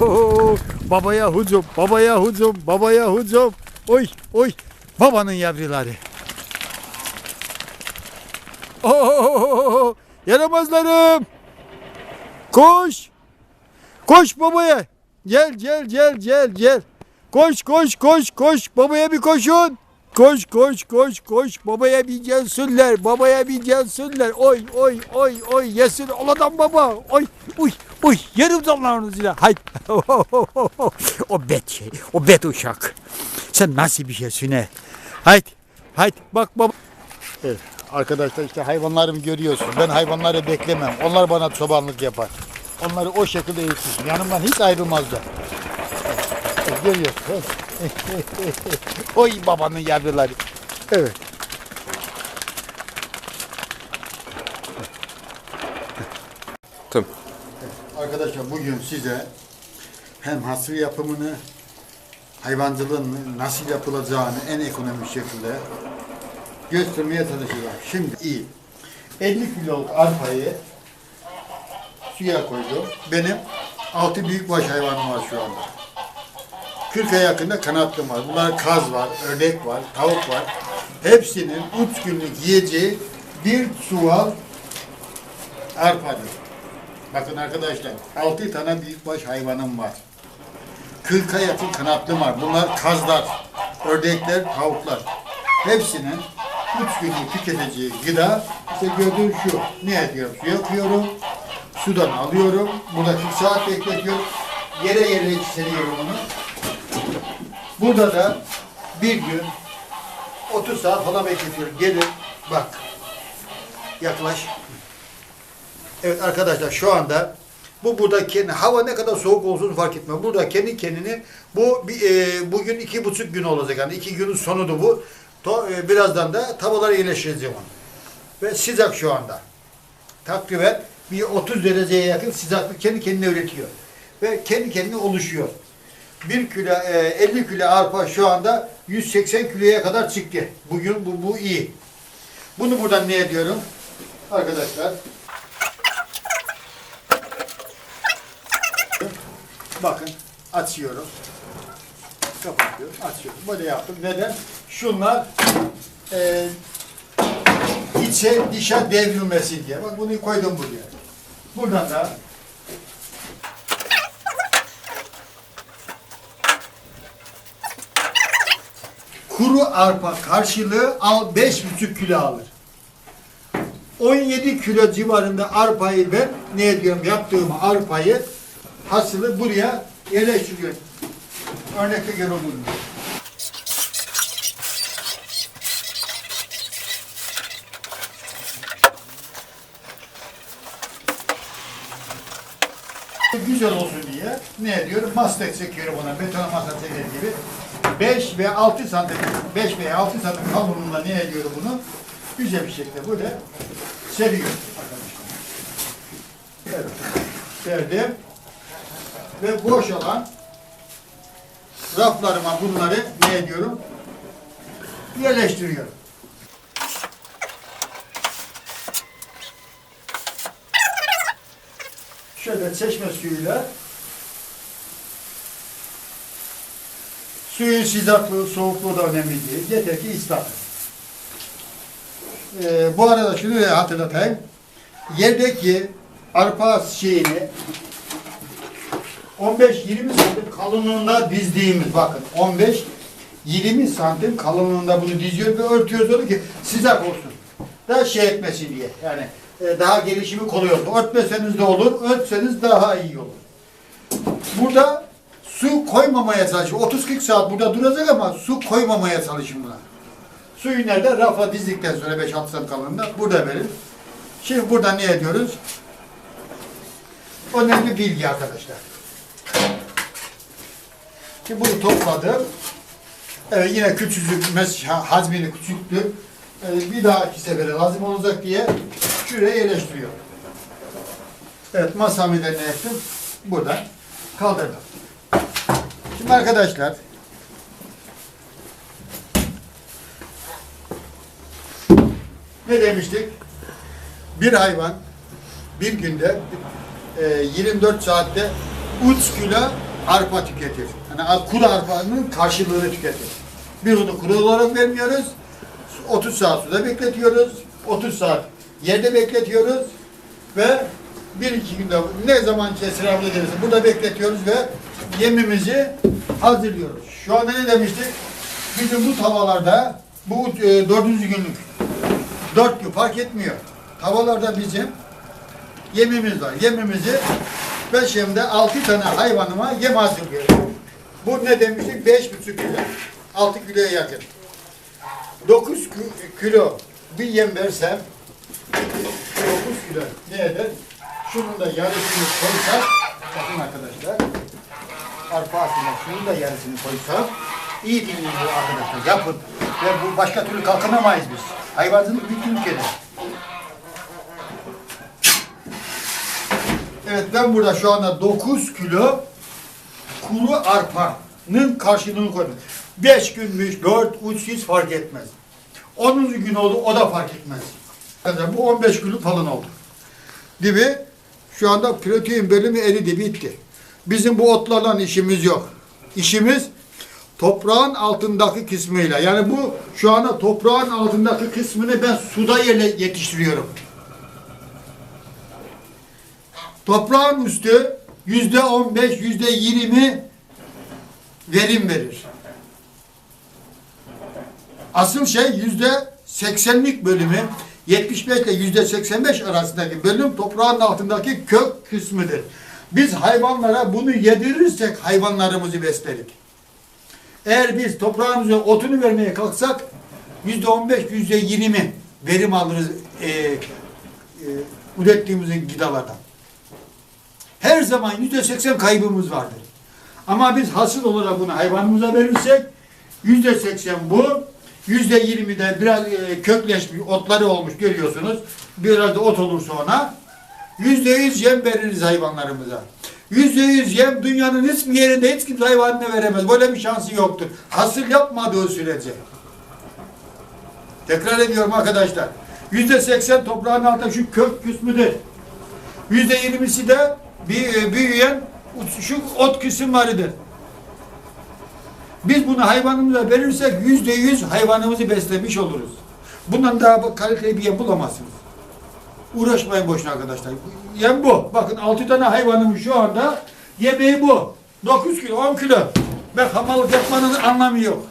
Oo, babaya hücum, babaya hücum, babaya hücum. Oy, oy, babanın yavruları. Oo, yaramazlarım. Koş. Koş babaya. Gel, gel, gel, gel, gel. Koş, koş, koş, koş. Babaya bir koşun. Koş, koş, koş, koş. Babaya bir gelsinler. Babaya bir gelsinler. Oy, oy, oy, oy. Yesin oladan baba. Oy, uy, uy. Yarım zamanınızla. Hay. o bet şey. O bet uşak. Sen nasıl bir şeysin he? Haydi. Haydi. Bak baba. Evet, arkadaşlar işte hayvanlarımı görüyorsun. Ben hayvanları beklemem. Onlar bana çobanlık yapar. Onları o şekilde eğitirsin. Yanımdan hiç ayrılmazlar. Evet, Görüyorsun. Oy babanın yavruları. Evet. Arkadaşlar bugün size hem hasır yapımını, hayvancılığın nasıl yapılacağını en ekonomik şekilde göstermeye çalışacağım. Şimdi iyi. 50 kiloluk arpayı suya koydum. Benim 6 büyükbaş hayvanım var şu anda. 40'a yakında kanatlım var. Bunlar kaz var, ördek var, tavuk var. Hepsinin 3 günlük yiyeceği bir çuval arpadır. Bakın arkadaşlar 6 tane büyükbaş hayvanım var. 40'a yakın kanatlım var. Bunlar kazlar, ördekler, tavuklar. Hepsinin 3 günlük tüketeceği gıda işte gördüğün şu. Ne ediyorum? Suya koyuyorum. Sudan alıyorum. Burada 40 saat bekletiyorum. Yere yere seriyorum onu. Burada da bir gün 30 saat falan bekletiyorum. Gelin bak. Yaklaş. Evet arkadaşlar şu anda bu burada kendi hava ne kadar soğuk olsun fark etmiyor. Burada kendi kendini bu e, bugün iki buçuk gün olacak yani iki günün sonudu bu. To, e, birazdan da tavalara yerleştireceğim onu. Ve sıcak şu anda. Takriben bir 30 dereceye yakın sıcaklık kendi kendine üretiyor. Ve kendi kendine oluşuyor. 1 kilo, e, 50 kilo arpa şu anda 180 kiloya kadar çıktı. Bugün bu, bu iyi. Bunu buradan ne ediyorum? Arkadaşlar Bakın açıyorum. Kapatıyorum, açıyorum. Böyle yaptım. Neden? Şunlar e, içe dışa devrilmesin diye. Bak bunu koydum buraya. Buradan da kuru arpa karşılığı al 5,5 kilo alır. 17 kilo civarında arpayı ben ne ediyorum yaptığım arpayı hasılı buraya yerleştiriyorum. Örnekte göre olur. Güzel olsun diye ne ediyorum? Mastek çekiyorum ona. Beton masa çeker gibi. 5 ve 6 santim 5 veya 6 santim kalınlığında ne ediyorum bunu? Güzel bir şekilde böyle seriyorum arkadaşlar. Evet. Serdim. Ve boş olan raflarıma bunları ne ediyorum? Yerleştiriyorum. Şöyle çeşme suyuyla suyun sıcaklığı, soğukluğu da önemli değil. Yeter ki ıslatın. Ee, bu arada şunu hatırlatayım. Yerdeki arpa şeyini 15-20 santim kalınlığında dizdiğimiz bakın 15-20 santim kalınlığında bunu diziyor ve örtüyoruz onu ki sıcak olsun. Daha şey etmesin diye. Yani e, daha gelişimi kolay olsun. Örtmeseniz de olur, örtseniz daha iyi olur. Burada su koymamaya çalışın. 30-40 saat burada duracak ama su koymamaya çalışın buna. Suyu nerede? Rafa dizdikten sonra 5-6 santim kalınlığında burada verin. Şimdi burada ne ediyoruz? Önemli bilgi arkadaşlar. Şimdi bunu topladım. Evet yine küçücük mes ha- hacmini küçülttüm. Ee, bir dahaki sefere lazım olacak diye şuraya yerleştiriyorum. Evet masamı da ne ettim? Buradan kaldırdım. Şimdi arkadaşlar ne demiştik? Bir hayvan bir günde e, 24 saatte 3 kilo arpa tüketir. Yani kuru arpanın karşılığını tüketir. Biz onu kuru olarak vermiyoruz. 30 saat suda bekletiyoruz. 30 saat yerde bekletiyoruz ve bir iki günde ne zaman kesirablı gelirse burada bekletiyoruz ve yemimizi hazırlıyoruz. Şu anda ne demiştik? Bizim bu tavallarda bu e, dördüncü günlük dört gün fark etmiyor. Tavallarda bizim yemimiz var. Yemimizi beş yemde altı tane hayvanıma yem hazırlıyorum. Bu ne demiştik? Beş buçuk kilo. Altı kiloya yakın. 9 kilo bir yem versem 9 kilo ne eder? Şunun da yarısını koysak bakın arkadaşlar arpa hakkında şunun da yarısını koysak iyi dinleyin bu arkadaşlar yapın ve bu başka türlü kalkınamayız biz. Hayvancılık bir ülkede. Evet ben burada şu anda 9 kilo kuru arpanın karşılığını koydum. 5 günmüş, 4, 3 hiç fark etmez. 10. gün oldu o da fark etmez. Yani bu 15 günlük falan oldu. Gibi şu anda protein bölümü eridi bitti. Bizim bu otlarla işimiz yok. İşimiz toprağın altındaki kısmıyla. Yani bu şu anda toprağın altındaki kısmını ben suda yetiştiriyorum. Toprağın üstü yüzde on beş, yüzde yirmi verim verir. Asıl şey yüzde seksenlik bölümü 75 ile yüzde 85 arasındaki bölüm toprağın altındaki kök kısmıdır. Biz hayvanlara bunu yedirirsek hayvanlarımızı beslerik. Eğer biz toprağımıza otunu vermeye kalksak yüzde 15, yüzde 20 verim alırız e, e, ürettiğimiz gıdalardan. Her zaman yüzde 80 kaybımız vardır. Ama biz hasıl olarak bunu hayvanımıza verirsek yüzde 80 bu, yüzde 20 de biraz e, kökleşmiş otları olmuş görüyorsunuz. Biraz da ot olursa ona yüzde yüz yem veririz hayvanlarımıza. Yüzde yüz yem dünyanın hiçbir yerinde hiç kimse hayvanına veremez. Böyle bir şansı yoktur. Hasıl yapmadığı sürece. Tekrar ediyorum arkadaşlar. Yüzde seksen toprağın altında şu kök kısmıdır. Yüzde yirmisi de bir büyüyen şu ot kısımlarıdır. Biz bunu hayvanımıza verirsek yüzde yüz hayvanımızı beslemiş oluruz. Bundan daha kaliteli bir yem bulamazsınız. Uğraşmayın boşuna arkadaşlar. Yem bu. Bakın altı tane hayvanım şu anda yemeği bu. 9 kilo, 10 kilo. Ben hamallık yapmanın anlamı yok.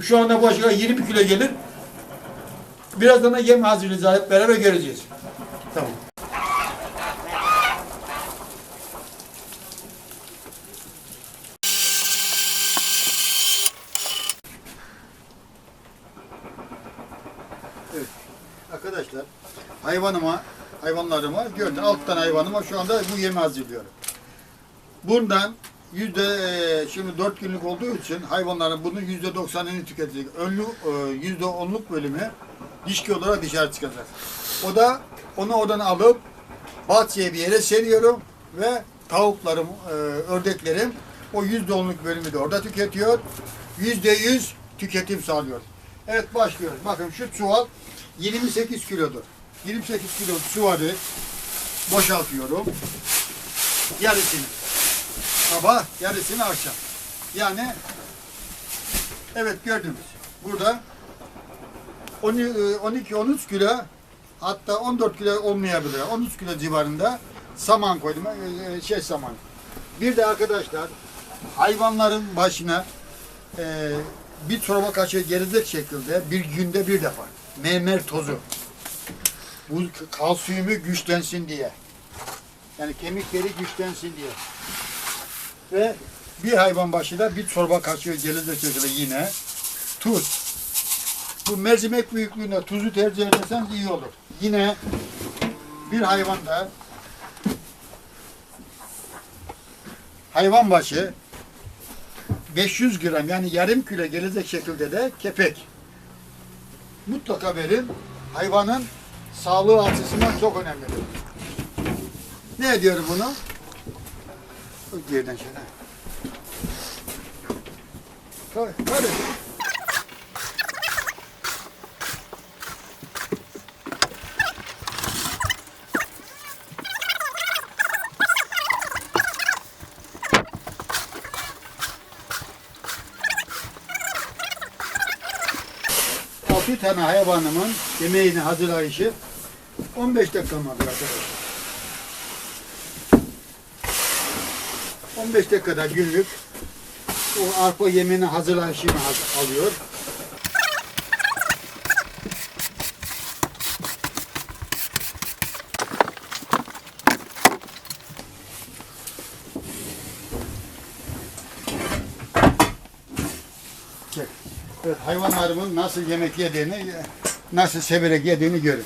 Şu anda başka 20 kilo gelir. Birazdan da yem hazırlayacağız. Beraber göreceğiz. Tamam. Arkadaşlar hayvanıma, hayvanlarıma gördün alt tane hayvanıma şu anda bu yemi hazırlıyorum. Bundan yüzde e, şimdi dört günlük olduğu için hayvanların bunun yüzde doksanını tüketecek. Önlü e, yüzde onluk bölümü dişki olarak dışarı çıkacak. O da onu oradan alıp bahçeye bir yere seriyorum ve tavuklarım, e, ördeklerim o yüzde onluk bölümü de orada tüketiyor. Yüzde yüz tüketim sağlıyor. Evet başlıyoruz. Bakın şu çuval 28 kilodur. 28 kilo çuvalı boşaltıyorum. Yarısını. Sabah yarısını akşam. Yani evet gördünüz. Burada 12-13 kilo hatta 14 kilo olmayabilir. 13 kilo civarında saman koydum. e, Şey saman. Bir de arkadaşlar hayvanların başına e, bir çorba kaşığı gelecek şekilde bir günde bir defa mermer tozu. Bu kalsiyumu güçlensin diye. Yani kemikleri güçlensin diye. Ve bir hayvan başına bir çorba kaşığı gelecek şekilde yine tuz. Bu mercimek büyüklüğünde tuzu tercih ederseniz iyi olur. Yine bir hayvanda hayvan başı 500 gram yani yarım kilo gelecek şekilde de kepek. Mutlaka verin. Hayvanın sağlığı açısından çok önemlidir. Ne ediyorum bunu? Geriden şöyle. Koy, tane hayvanımın yemeğini hazırlayışı 15 dakika mı alıyor arkadaşlar? 15 dakikada günlük o arpa yemeğini hazırlayışını haz- alıyor. Evet, hayvanlarımın nasıl yemek yediğini, nasıl severek yediğini görün.